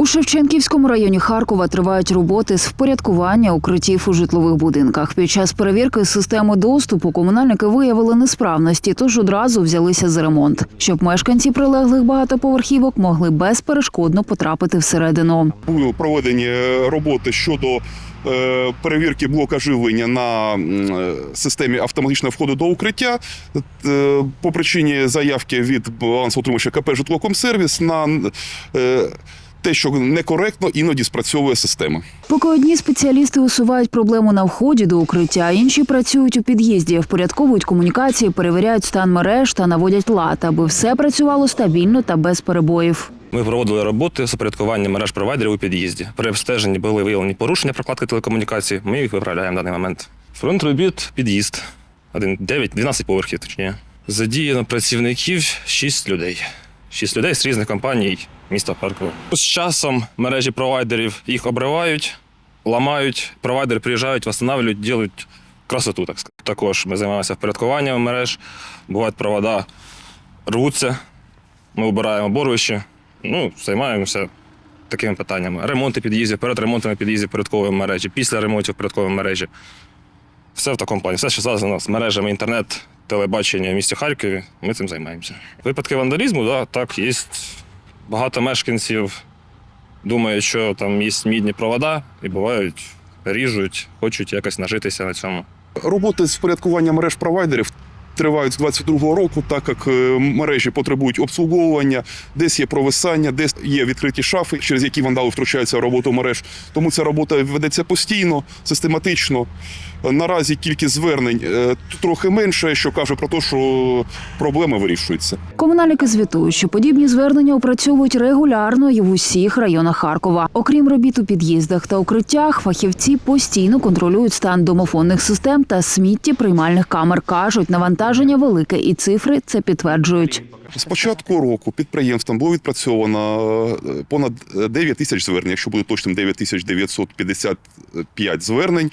У Шевченківському районі Харкова тривають роботи з впорядкування укриттів у житлових будинках. Під час перевірки системи доступу комунальники виявили несправності, тож одразу взялися за ремонт, щоб мешканці прилеглих багатоповерхівок могли безперешкодно потрапити всередину. Були проведені е, роботи щодо е, перевірки блока живлення на е, системі автоматичного входу до укриття по причині заявки від балансоутримувача КП «Житлокомсервіс» на те, що некоректно іноді спрацьовує система. Поки одні спеціалісти усувають проблему на вході до укриття, інші працюють у під'їзді, впорядковують комунікації, перевіряють стан мереж та наводять лад, аби все працювало стабільно та без перебоїв. Ми проводили роботи з упорядкування мереж провайдерів у під'їзді. При обстеженні були виявлені порушення прокладки телекомунікацій. Ми їх виправляємо в даний момент. Фронт робіт під'їзд. Один 9, 12 поверхів, точніше. Задіяно працівників 6 людей. 6 людей з різних компаній міста Харкова. З часом мережі провайдерів їх обривають, ламають. Провайдери приїжджають, встановлюють, ділять красоту. Так сказати. Також ми займаємося впорядкуванням мереж. Бувають провода рвуться. Ми обираємо боровище. Ну, займаємося такими питаннями. Ремонти під'їздів, перед ремонтами під'їздів порядкової мережі, після ремонтів порядкової мережі. Все в такому плані. Все, що зв'язано з мережами інтернет, телебачення в місті Харкові, ми цим займаємося. Випадки вандалізму, да, так, є багато мешканців думають, що там є мідні провода, і бувають, ріжуть, хочуть якось нажитися на цьому. Роботи з впорядкування мереж провайдерів тривають з 22-го року, так як е, мережі потребують обслуговування, десь є провисання, десь є відкриті шафи, через які вандали втручаються в роботу мереж. Тому ця робота ведеться постійно, систематично. Наразі кількість звернень е, трохи менше, що каже про те, що проблеми вирішуються. Комунальники звітують, що подібні звернення опрацьовують регулярно і в усіх районах Харкова. Окрім робіт у під'їздах та укриттях, фахівці постійно контролюють стан домофонних систем та смітті приймальних камер. кажуть, навантаження велике, і цифри це підтверджують. З початку року підприємством було відпрацьовано е, понад 9 тисяч звернень, якщо буде точним 9 тисяч 955 звернень.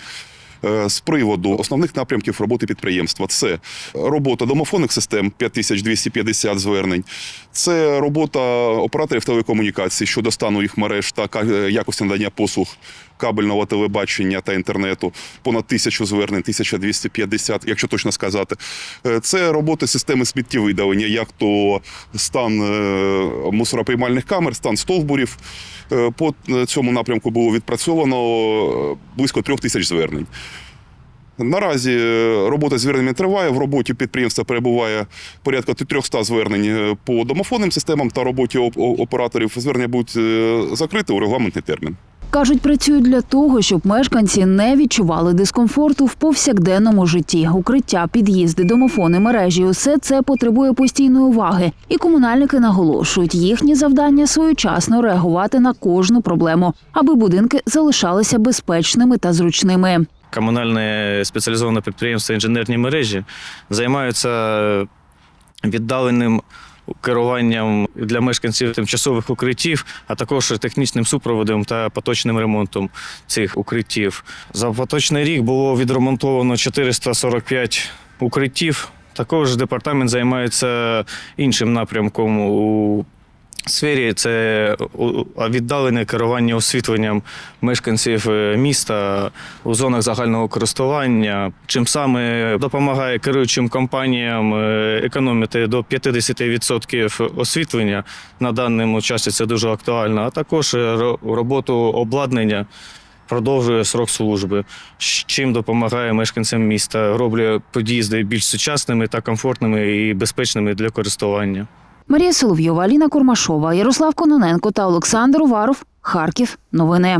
Е, З приводу основних напрямків роботи підприємства це робота домофонних систем 5250 звернень, це робота операторів телекомунікацій щодо стану їх мереж та е, якості надання послуг кабельного телебачення та інтернету, понад тисячу звернень, 1250, якщо точно сказати. Е, Це роботи системи сміттєвидалення, як то стан мусороприймальних камер, стан стовбурів. По цьому напрямку було відпрацьовано близько трьох тисяч звернень. Наразі е, робота з зверненнями триває. В роботі підприємства перебуває порядка 300 звернень е, по домофонним системам та роботі операторів. Звернення будуть е, закриті у регламентний термін. Кажуть, працюють для того, щоб мешканці не відчували дискомфорту в повсякденному житті. Укриття, під'їзди, домофони, мережі усе це потребує постійної уваги. І комунальники наголошують, їхнє завдання своєчасно реагувати на кожну проблему, аби будинки залишалися безпечними та зручними. Комунальне спеціалізоване підприємство інженерні мережі займаються віддаленим керуванням для мешканців тимчасових укриттів, а також технічним супроводом та поточним ремонтом цих укриттів. За поточний рік було відремонтовано 445 укриттів. Також департамент займається іншим напрямком у сфері це віддалене керування освітленням мешканців е, міста у зонах загального користування, чим саме допомагає керуючим компаніям е, економити до 50% освітлення. На даному часі це дуже актуально, а також е, роботу обладнання. Продовжує срок служби, чим допомагає мешканцям міста, роблять під'їзди більш сучасними та комфортними і безпечними для користування. Марія Соловйова, Аліна Курмашова, Ярослав Кононенко та Олександр Уваров. Харків. Новини.